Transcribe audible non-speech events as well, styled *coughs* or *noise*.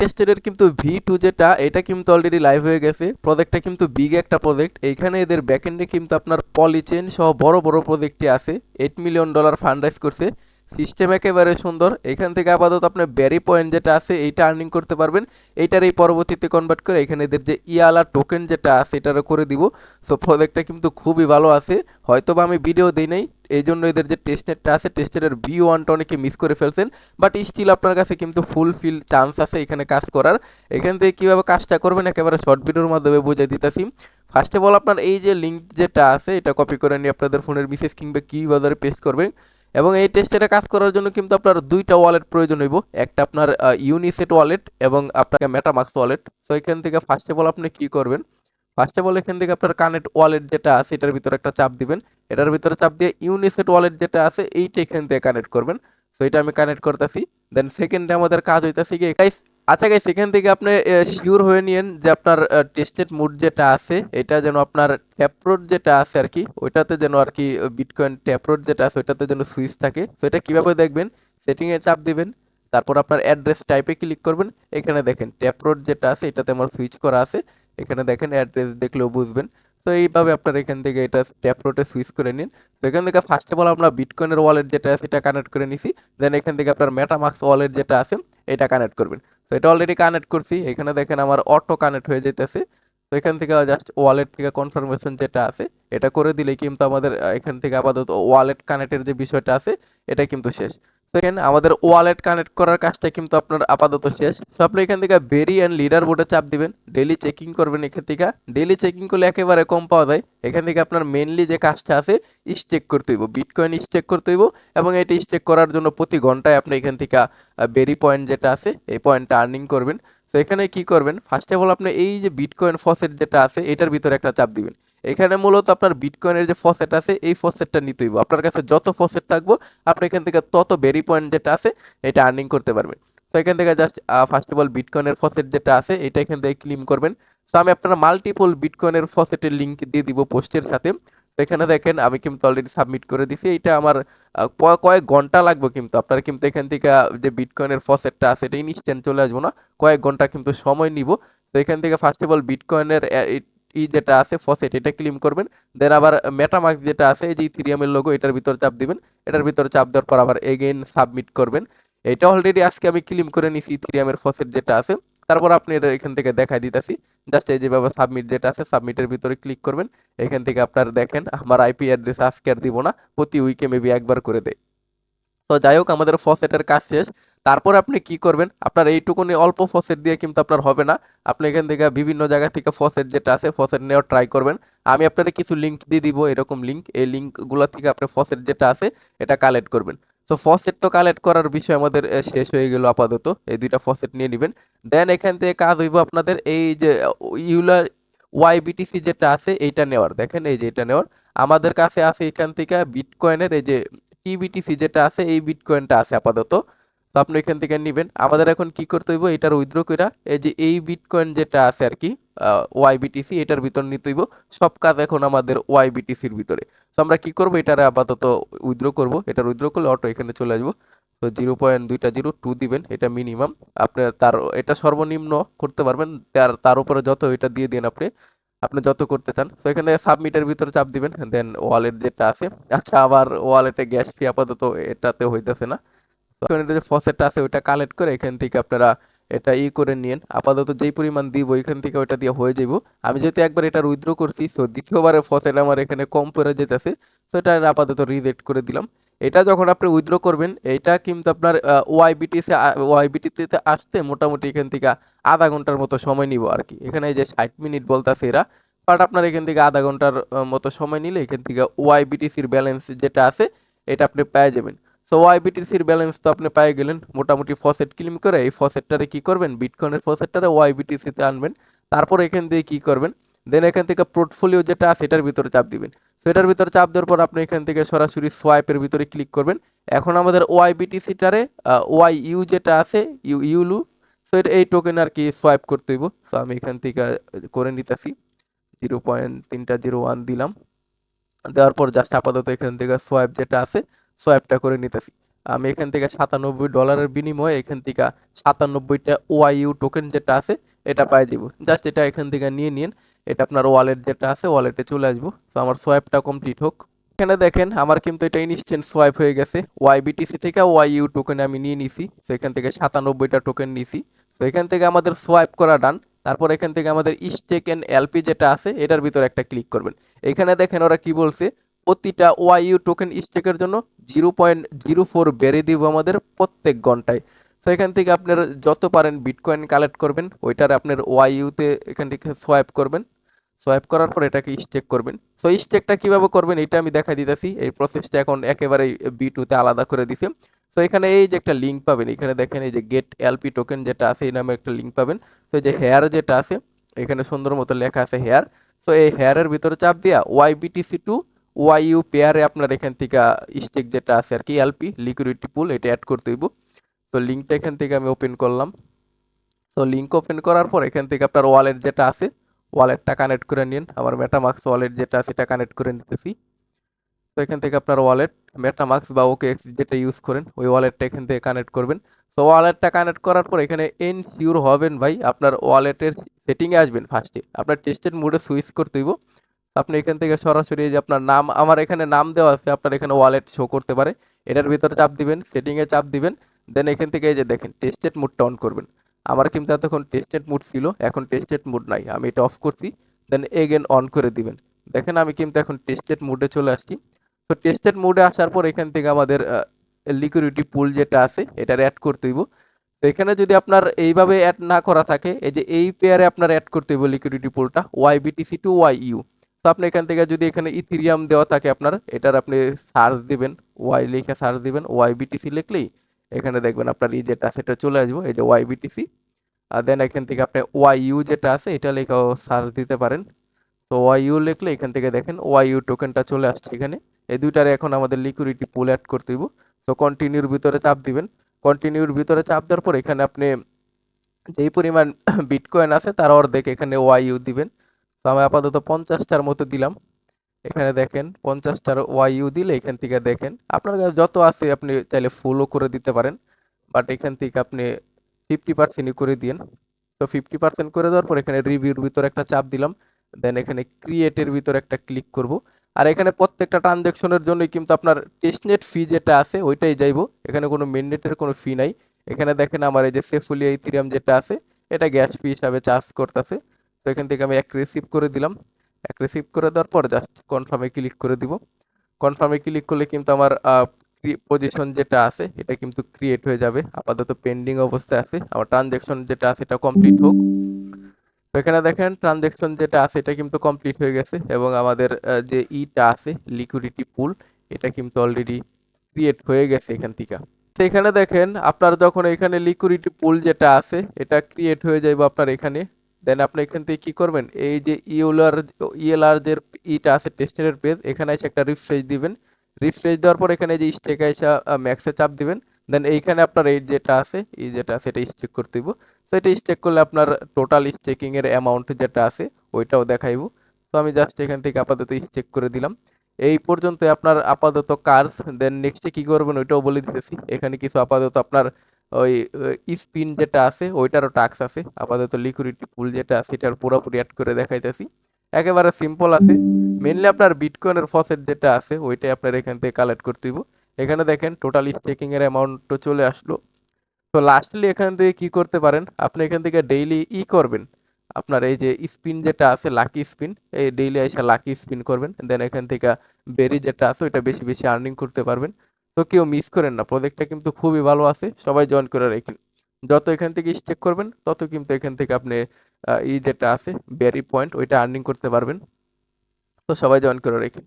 টেস্টেডের কিন্তু V two যেটা, এটা কিন্তু অলরেডি লাইভ হয়ে গেছে। প্রজেক্টটা কিন্তু বিগ একটা প্রজেক্ট এইখানে এদের ব্যাকএন্ডে কিন্তু আপনার পলিচেন সহ বড় বড় প্রজেক্টটি আছে। Eight million dollar fund raise করছে। সিস্টেম একেবারে সুন্দর। এখান থেকে আপাতত আপনার ব্যারি পয়েন্ট যেটা আছে এইটা আর্নিং করতে পারবেন। এইটার এই পরবর্তীতে কনভার্ট করে এখানে এদের যে ইয়ালা টোকেন যেটা আছে, এটারও করে দিব। সো প্রজেক্টটা কিন্তু খুবই ভালো আছে। হয়তো বা আমি ভিডিও দিই নাই এই জন্য এদের যে টেস্টনেটটা আছে টেস্টের ভি ওয়ানটা অনেকে মিস করে ফেলছেন। বাট স্টিল আপনার কাছে কিন্তু ফুল ফিল চান্স আছে এখানে কাজ করার। এখান থেকে কীভাবে কাজটা করবেন, একেবারে শর্ট ভিডিওর মাধ্যমে বুঝিয়ে দিতেছি। ফার্স্ট অফ অল আপনার এই যে লিঙ্ক যেটা আছে, এটা কপি করে নিয়ে আপনাদের ফোনের বিশেষ কিংবা কি বাজারে পেস্ট করবেন। এবং এই টেস্টের কাজ করার জন্য কিন্তু আপনার দুইটা ওয়ালেট প্রয়োজন হইব। একটা আপনার ইউনিসেট ওয়ালেট এবং আপনাকে মেটামাক্স ওয়ালেট সো এখান থেকে ফার্স্ট অফ অল আপনি কী করবেন? ফার্স্ট অফ অল এখান থেকে আপনার কানেক্ট ওয়ালেট যেটা আছে, এটার ভিতরে একটা চাপ দিবেন। এটার ভিতরে চাপ দিয়ে ইউনিসেট ওয়ালেট যেটা আছে, এইটা এখান থেকে কানেক্ট করবেন। সো এটা আমি কানেক্ট করতেছি। দেন সেকেন্ডে আমাদের কাজ হইতেছে গিয়ে গাইস আচ্ছা গাইস এখান থেকে আপনি শিওর হয়ে নিয়েন যে আপনার টেস্টেড মুড যেটা আছে, এটা যেন আপনার ট্যাপরোড যেটা আছে আর কি, ওইটাতে যেন আর কি বিটকয়েন ট্যাপরোড যেটা আছে, ওইটাতে যেন সুইচ থাকে। সো এটা কীভাবে দেখবেন? সেটিংয়ে চাপ দিবেন, তারপর আপনার অ্যাড্রেস টাইপে ক্লিক করবেন, এখানে দেখেন ট্যাপরোড যেটা আছে, এটাতে আমার সুইচ করা আছে, এখানে দেখেন অ্যাড্রেস দেখলেও বুঝবেন। তো এইভাবে আপনার এখান থেকে এটা ট্যাপ রোটে সুইচ করে নিন। তো এখান থেকে ফার্স্ট অফ অল আমরা বিটকয়েনের ওয়ালেট যেটা আছে সেটা কানেক্ট করে নিছি। দেন এখান থেকে আপনার মেটামাক্স ওয়ালেট যেটা আছে, এটা কানেক্ট করবেন। তো এটা অলরেডি কানেক্ট করছি। এখানে দেখেন আমার অটো কানেক্ট হয়ে যেতেছে তো এখান থেকে জাস্ট ওয়ালেট থেকে কনফার্মেশন যেটা আছে, এটা করে দিলে কিন্তু আমাদের এখান থেকে আপাতত ওয়ালেট কানেক্টের যে বিষয়টা আছে, এটা কিন্তু শেষ। দেখেন আমাদের ওয়ালেট কানেক্ট করার কাজটা কিন্তু আপনার আপাতত শেষ। সো আপনি এখান থেকে বেরি অ্যান্ড লিডার বোর্ডে চাপ দিবেন ডেলি চেকিং করবেন এখান থেকে। ডেলি চেকিং করলে একেবারে কম পাওয়া যায়। এখান থেকে আপনার মেনলি যে কাজটা আছে স্টেক করতে হইব। বিটকয়েন স্টেক করতে হইব এবং এটা স্টেক করার জন্য প্রতি ঘন্টায় আপনি এখান থেকে বেরি পয়েন্ট যেটা আছে, এই পয়েন্টটা আর্নিং করবেন। তো এখানে কি করবেন? ফার্স্ট অফ অল আপনি এই যে বিটকয়েন ফসেট যেটা আছে, এটার ভিতরে একটা চাপ দিবেন। এখানে মূলত আপনার বিটকয়েনের যে ফসেট আছে, এই ফসেটটা নিতে হইব। আপনার কাছে যত ফসেট থাকব, আপনি এখান থেকে তত বেরি পয়েন্ট যেটা আছে, এটা আর্নিং করতে পারবেন। তো এখান থেকে জাস্ট ফার্স্ট অফ অল বিটকয়েনের ফসেট যেটা আছে, এটা এখান থেকে ক্লিম করবেন। তো আমি আপনার মাল্টিপল বিটকয়েনের ফসেটের লিঙ্ক দিয়ে দিব পোস্টের সাথে। তো এখানে দেখেন, আমি কিন্তু অলরেডি সাবমিট করে দিছি। এটা আমার কয়েক ঘণ্টা লাগবে কিন্তু। আপনার কিন্তু এখান থেকে, যে বিটকয়েনের ফসেটটা আছে এটা ইনস্ট্যান্ট চলে আসব না। কয়েক ঘণ্টা কিন্তু সময় নিব। তো এখান থেকে ফার্স্ট অফ অল বিটকয়েনের ই যেটা আছে ফসেট এটা ক্লিম করবেন। দেন আবার মেটামার্ক যেটা আছে, এই যে ইথিরিয়ামের লোগো এটার ভিতর চাপ দিবেন। এটার ভিতর চাপ দেওয়ার পর আবার এগেইন সাবমিট করবেন। এটা অলরেডি আজকে আমি ক্লিম করে নিছি ইথিরিয়ামের ফসেট যেটা আছে। তারপর আপনি এটা এখান থেকে দেখাই দিতেছি। জাস্ট এই যেভাবে সাবমিট যেটা আছে সাবমিটের ভিতরে ক্লিক করবেন। এখান থেকে আপনার দেখেন, আমার আইপি অ্যাড্রেস আজকে আর দিব না। প্রতি উইকে মেবি একবার করে দেয় তো যাই হোক, আমাদের ফসেটের কাজ শেষ। তারপর আপনি কি করবেন? আপনার এইটুকুনি অল্প ফসেট দিয়ে কিন্তু আপনার হবে না। আপনি এখান থেকে বিভিন্ন জায়গা থেকে ফসেট যেটা আছে, ফসেট নেওয়ার ট্রাই করবেন। আমি আপনাদের কিছু লিঙ্ক দিয়ে দিব, এরকম লিঙ্ক এই লিঙ্কগুলো থেকে আপনি ফসেট যেটা আছে, এটা কালেক্ট করবেন। তো ফসেট তো কালেক্ট করার বিষয় আমাদের শেষ হয়ে গেল আপাতত। এই দুইটা ফসেট নিয়ে নেবেন। দেন এখান থেকে কাজ হইব আপনাদের এই যে ইউলার ওয়াইবিটিসি যেটা আছে, এইটা নেওয়ার। দেখেন এই যে, এটা নেওয়ার। আমাদের কাছে আছে এখান থেকে বিটকয়েনের এই যে টিবিটিসি যেটা আছে, এই বিটকয়েনটা আছে আপাতত। তো আপনি এখান থেকে নেবেন। আমাদের এখন কি করতে হইব? এটার উইথড্র কইরা এই যে এই বিটকয়েন যেটা আছে আর কি ওয়াইবিটিসি এটার ভিতর নিতে হইব। সব কাজ এখন আমাদের ওয়াইবিটিসির ভিতরে। তো আমরা কি করব? এটারে আপাতত উইথড্র করব। এটার উইথড্র করলে অটো এখানে চলে আসব। তো জিরো পয়েন্ট দুইটা জিরো টু দিবেন, এটা মিনিমাম আপনি তার, এটা সর্বনিম্ন করতে পারবেন। তার তার উপরে যত এটা দিয়ে দিন আপনি আপনি যত করতে চান। তো এখানে সাবমিটের ভিতরে চাপ দিবেন দেন ওয়ালেট যেটা আছে। আচ্ছা আবার ওয়ালেটে গ্যাস ফি আপাতত এটাতে হইতেছে না। এখন যে ফসেটটা আছে, ওইটা কালেক্ট করে এখান থেকে আপনারা এটা ই করে নিয়েন। আপাতত যেই পরিমাণ দিব, এখান থেকে ওইটা দিয়ে হয়ে যাইব। আমি যেহেতু একবার এটা উইথড্র করছি সো দ্বিতীয়বারে ফসেট আমার এখানে কম পড়ে যেতেছে। সো এটা আপাতত রিজেক্ট করে দিলাম। এটা যখন আপনি উইথড্র করবেন, এটা কিন্তু আপনার ওয়াইবিটিসে ওয়াইবিটিতে আসতে মোটামুটি এখান থেকে আধা ঘণ্টার মতো সময় নিব আর কি এখানে যে ষাট মিনিট বলতেছে এরা বাট আপনার এখান থেকে আধা ঘণ্টার মতো সময় নিলে এখান থেকে ওয়াইবিটিসির ব্যালেন্স যেটা আছে, এটা আপনি পেয়ে যাবেন। সো ওয়াইবিটিসির ব্যালেন্স তো আপনি পেয়ে গেলেন, মোটামুটি ফসেট ক্লিম করে এই ফসেটটারে কি করবেন? বিটকয়েনের ফসেটটারে ওয়াইবিটিসিতে আনবেন, তারপর এখান দিয়ে কি করবেন? দেন এখান থেকে পোর্টফোলিও যেটা আছে, এটার ভিতরে চাপ দিবেন। সেটার ভিতরে চাপ দেওয়ার পর আপনি এখান থেকে সরাসরি সোয়াইপের ভিতরে ক্লিক করবেন। এখন আমাদের ওয়াইবিটিসিটারে ওয়াই ইউ যেটা আছে ইউ ইউলু সো এটা এই টোকেন আর কি সোয়াইপ করতে হইব। সো আমি এখান থেকে করে নিতেছি। জিরো পয়েন্ট তিনটা জিরো ওয়ান দিলাম। দেওয়ার পর জাস্ট আপাতত এখান থেকে সোয়াইপ যেটা আছে সোয়াইপটা করে নিতেছি। আমি এখান থেকে সাতানব্বই ডলারের বিনিময়ে এখান থেকে সাতানব্বইটা ওয়াইইউ টোকেন যেটা আছে, এটা পাই দিব। জাস্ট এটা এখান থেকে নিয়ে নিন। এটা আপনার ওয়ালেট যেটা আছে ওয়ালেটে চলে আসব। তো আমার সোয়াইপটা কমপ্লিট হোক। এখানে দেখেন, আমার কিন্তু এটা ইনস্ট্যান্ট সোয়াইপ হয়ে গেছে। ওয়াইবিটিসি থেকে ওয়াইইউ টোকেন আমি নিয়ে নিছি। তো এখান থেকে সাতানব্বইটা টোকেন নিছি। তো এখান থেকে আমাদের সোয়াইপ করা ডান তারপর এখান থেকে আমাদের স্টেক এন্ড এলপি যেটা আছে, এটার ভিতরে একটা ক্লিক করবেন। এখানে দেখেন ওরা কি বলছে, প্রতিটা ওয়াইইউ টোকেন স্টেকের জন্য জিরো পয়েন্ট জিরো ফোর বেড়ে দিব আমাদের প্রত্যেক ঘন্টায়। তো এখান থেকে আপনার যত পারেন বিটকয়েন কালেক্ট করবেন, ওইটার আপনার ওয়াইইউতে এখান থেকে সোয়াইপ করবেন। সোয়াইপ করার পর এটাকে স্টেক করবেন। সো স্টেকটা কীভাবে করবেন এটা আমি দেখাই দিতেছি। এই প্রসেসটা এখন একেবারেই বি টুতে আলাদা করে দিছে। সো এখানে এই যে একটা লিঙ্ক পাবেন, এখানে দেখেন এই যে গেট এলপি টোকেন যেটা আছে, এই নামে একটা লিঙ্ক পাবেন। তো এই যে হেয়ার যেটা আছে, এখানে সুন্দর মতো লেখা আছে হেয়ার সো এই হেয়ারের ভিতরে চাপ দিয়া ওয়াইবিটিসি টু ওয়াইইউ পেয়ারে আপনার এখান থেকে স্টেক যেটা আছে আর কি এলপি লিকুইডিটি পুল এটা অ্যাড করতে হইব। তো লিঙ্কটা এখান থেকে আমি ওপেন করলাম। সো লিঙ্ক ওপেন করার পর এখান থেকে আপনার ওয়ালেট যেটা আছে ওয়ালেটটা কানেক্ট করে নিন। আমার মেটামাক্স ওয়ালেট যেটা সেটা কানেক্ট করে নিতেছি। তো এখান থেকে আপনার ওয়ালেট মেটামাক্স বা ওকে এক্স যেটা ইউজ করেন, ওই ওয়ালেটটা এখান থেকে কানেক্ট করবেন। তো ওয়ালেটটা কানেক্ট করার পর এখানে এনশিওর হবেন ভাই, আপনার ওয়ালেটের সেটিংয়ে আসবেন ফার্স্টে আপনার টেস্টের মুডে সুইচ করতে হইব। আপনি এখান থেকে সরাসরি যে আপনার নাম, আমার এখানে নাম দেওয়া আছে, আপনার এখানে ওয়ালেট শো করতে পারে। এটার ভিতরে চাপ দিবেন সেটিংয়ে চাপ দিবেন। দেন এখান থেকে এই যে দেখেন টেস্টেড মুডটা অন করবেন। আমার কিন্তু এতক্ষণ টেস্টেড মুড ছিল, এখন টেস্টেড মুড নাই, আমি এটা অফ করছি দেন এগেন অন করে দিবেন। দেখেন আমি কিন্তু এখন টেস্টেড মুডে চলে আসছি। তো টেস্টেড মুডে আসার পর এখান থেকে আমাদের লিকুইডিটি পুল যেটা আছে, এটার অ্যাড করতে হইব। তো এখানে যদি আপনার এইভাবে অ্যাড না করা থাকে, এই যে এই পেয়ারে আপনার অ্যাড করতে হইব লিকুইডিটি পুলটা ওয়াইবিটিসি টু ওয়াই ইউ তো আপনি এখান থেকে যদি এখানে ইথিরিয়াম দেওয়া থাকে আপনার, এটার আপনি সার্চ দিবেন ওয়াই লিখে সার্চ দিবেন ওয়াইবিটিসি লিখলেই এখানে দেখবেন আপনার ই যেটা সেটা চলে আসব, এই যে ওয়াইবিটিসি আর দেন এখান থেকে আপনি ওয়াই ইউ যেটা আছে, এটা লেখাও সার্চ দিতে পারেন। তো ওয়াই ইউ লিখলে এখান থেকে দেখেন ওয়াই ইউ টোকেনটা চলে আসছে এখানে। এই দুইটারে এখন আমাদের লিকুইডিটি পুল অ্যাড করতে হইব। তো কন্টিনিউর ভিতরে চাপ দিবেন। কন্টিনিউর ভিতরে চাপ দেওয়ার পর এখানে আপনি যেই পরিমাণ *coughs* বিটকয়েন আছে, তার অর্ধেক এখানে ওয়াই ইউ দিবেন। তো আমি আপাতত পঞ্চাশটার মতো দিলাম। এখানে দেখেন পঞ্চাশটার ওয়াই ইউ দিলে এখান থেকে দেখেন। আপনার কাছে যত আছে আপনি চাইলে ফুলও করে দিতে পারেন। বাট এখান থেকে আপনি ফিফটি পার্সেন্টই করে দিন তো ফিফটি পার্সেন্ট করে দেওয়ার পর এখানে রিভিউর ভিতরে একটা চাপ দিলাম। দেন এখানে ক্রিয়েটের ভিতরে একটা ক্লিক করব। আর এখানে প্রত্যেকটা ট্রানজ্যাকশনের জন্যই কিন্তু আপনার টেস্টনেট ফি যেটা আছে ওইটাই যাইব। এখানে কোনো মেননেটের কোনো ফি নাই। এখানে দেখেন আমার এই যে সেফুলিয়া ইথিরিয়াম যেটা আছে, এটা গ্যাস ফি হিসাবে চার্জ করতেছে। তো এখান থেকে আমি এক রিসিভ করে দিলাম। এক রিসিভ করে দেওয়ার পর জাস্ট কনফার্মে ক্লিক করে দিব। কনফার্মে ক্লিক করলে কিন্তু আমার পজিশন যেটা আছে, এটা কিন্তু ক্রিয়েট হয়ে যাবে। আপাতত পেন্ডিং অবস্থায় আছে। আমার ট্রানজ্যাকশন যেটা আছে, এটা কমপ্লিট হোক। তো এখানে দেখেন ট্রানজ্যাকশন যেটা আছে, এটা কিন্তু কমপ্লিট হয়ে গেছে এবং আমাদের যে ইটা আছে লিকুইডিটি পুল এটা কিন্তু অলরেডি ক্রিয়েট হয়ে গেছে এখান থেকে। তো এখানে দেখেন, আপনার যখন এখানে লিকুইডিটি পুল যেটা আছে, এটা ক্রিয়েট হয়ে যাবে আপনার এখানে। দেন আপনি এখান থেকে কি করবেন? এই যে ইউলার ইএলআর যে ইটা আছে টেস্টের পেজ এখানে এসে একটা রিফ্রেশ দিবেন। রিফ্রেশ দেওয়ার পর এখানে যে স্টেক এসে ম্যাক্সে চাপ দিবেন। দেন এইখানে আপনার এই যেটা আছে, এই যেটা আছে, এটা স্টেক করতে দিব তো এটা স্টেক করলে আপনার টোটাল স্টেকিং এর অ্যামাউন্ট যেটা আছে, ওইটাও দেখাইব। তো আমি জাস্ট এখান থেকে আপাতত স্টেক করে দিলাম। এই পর্যন্ত আপনার আপাতত কাজ। দেন নেক্সটে কি করবেন, ওইটাও বলে দিতেছি। এখানে কিছু আপাতত আপনার ওই স্পিন যেটা আছে, ওইটারও টাক্স আছে। আপাতত লিকুইডিটি পুল যেটা আছে, এটার পুরোপুরি অ্যাড করে দেখাইতেছি। একেবারে সিম্পল আছে। মেনলি আপনার বিটকয়েনের ফসেট যেটা আছে, ওইটাই আপনার এখান থেকে কালেক্ট করতে দিব এখানে দেখেন টোটাল স্টেকিং এর অ্যামাউন্টও চলে আসলো। তো লাস্টলি এখান থেকে কি করতে পারেন? আপনি এখান থেকে ডেইলি ই করবেন। আপনার এই যে স্পিন যেটা আছে লাকি স্পিন এই ডেইলি এসে লাকি স্পিন করবেন। দেন এখান থেকে বেরি যেটা আছে, ওইটা বেশি বেশি আর্নিং করতে পারবেন। তো কেউ মিস করেন না। প্রজেক্টটা কিন্তু খুবই ভালো আছে, সবাই জয়েন করে রাখেন। যত এখান থেকে স্টেক করবেন, তত কিন্তু এখান থেকে আপনি ই যেটা আছে ব্যারি পয়েন্ট ওইটা আর্নিং করতে পারবেন। তো সবাই জয়েন করে রাখেন।